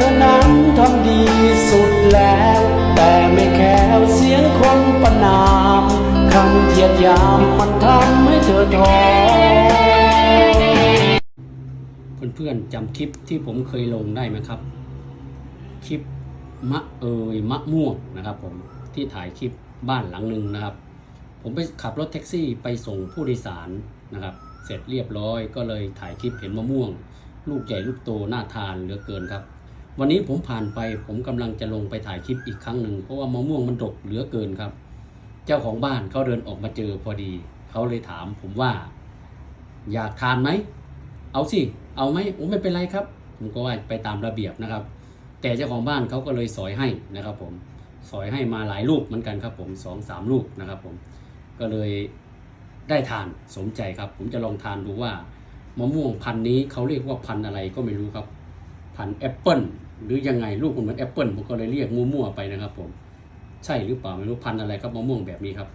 ธอนั้นทำดีสุดแล้ว แต่ไม่แค่เสียงคนประนามคำเหยียดยามมันทำให้เธอท้อเพื่อนๆจำคลิปที่ผมเคยลงได้ไหมครับ คลิปมะเอยมะม่วงนะครับผมที่ถ่ายคลิปบ้านหลังหนึ่งนะครับ ผมไปขับรถแท็กซี่ไปส่งผู้โดยสารนะครับ เสร็จเรียบร้อยก็เลยถ่ายคลิปเห็นมะม่วง ลูกใหญ่ลูกโตน่าทานเหลือเกินครับ วันนี้ผมผ่านไปผมกำลังจะลงไปถ่ายคลิปอีกครั้งหนึ่งเพราะว่ามะม่วงมันดกเหลือเกินครับ เจ้าของบ้านเขาเดินออกมาเจอพอดี เขาเลยถามผมว่า อยากทานไหม เอาสิ เอาไหมโอ้ไม่เป็นไรครับ ผมก็ว่าไปตามระเบียบนะครับ แต่เจ้าของบ้านเขาก็เลยสอยให้นะครับ ผมสอยให้มาหลายลูกเหมือนกันครับ ผมสองสามลูกนะครับ ผมก็เลยได้ทานสมใจครับ ผมจะลองทานดูว่ามะม่วงพันธุ์นี้เขาเรียกว่าพันธุ์อะไรก็ไม่รู้ครับ พันแอปเปิลหรือยังไงลูกมันเหมือนแอปเปิลผมก็เลยเรียกมั่วๆไปนะครับผม ใช่หรือเปล่าไม่รู้พันอะไรครับมะม่วงแบบนี้ครับ